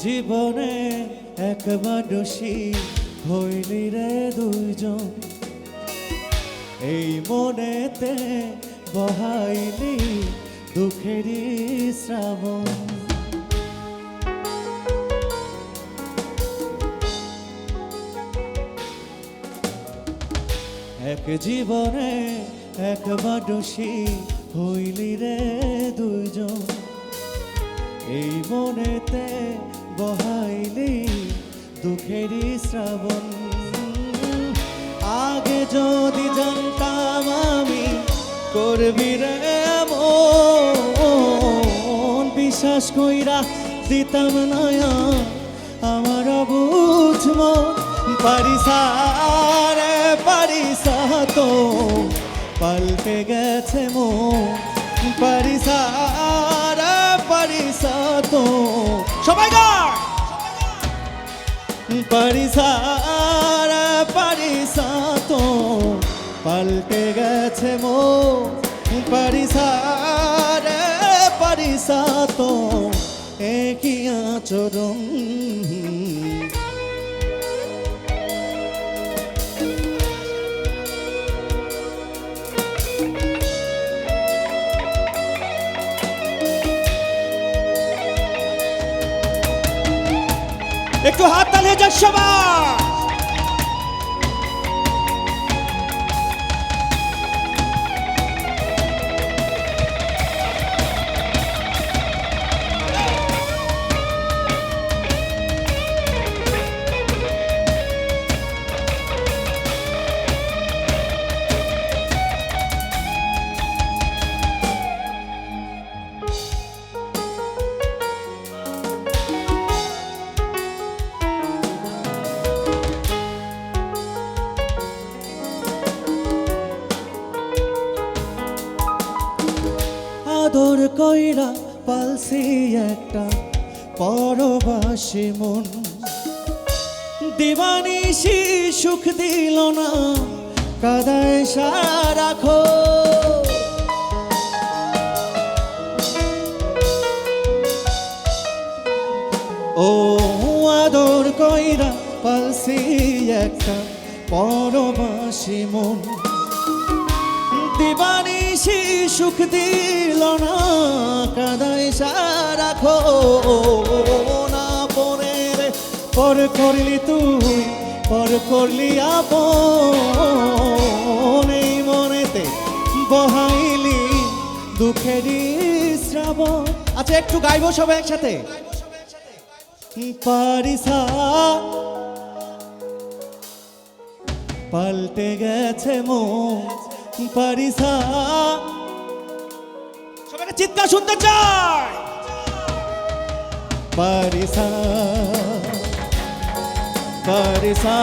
জীবনে একবার দোষী হইলি রে দুইজন। এই মনেতে বহাইলি দুঃখেরই শ্রাবণ। এক জীবনে একবার দোষী হইলি রে দুইজন। এই মনেতে বহাইলি দুঃখেরই শ্রাবণ। আগে যদি জানতাম আমি করবি রে বিশ্বাস কইরা দিতাম নয়া আমার বুঝম পারিসারে পারিসা তো পাল্টে গেছে মন। পারিসারে পারিসা তো, সবাই গায় পারিসারা পারিসা তো পাল্টে গেছে মো পারিসারে পারিসা তো একই আচরণ। একটু হাত সবাই আদর কইরা পালসি একটা পরবাসী মন। দিবানিসি সুখ দিল না, কাদায় সারাখো ও আদর কইরা পালসি একটা পরবাসী মন। দিবানিসি সুখ দিল না, কাদায় সারাখো না পরে পর করলি তুই, পর করলি আপন। এই মনেতে বহাইলি দুঃখেরই শ্রাব আচ্ছা একটু গাইবো সবাই একসাথে? পারিসা। পাল্টে গেছে মন। পারিসা। সবাইকে চিৎকার শুনতে চাই। পারিসা পারিসা।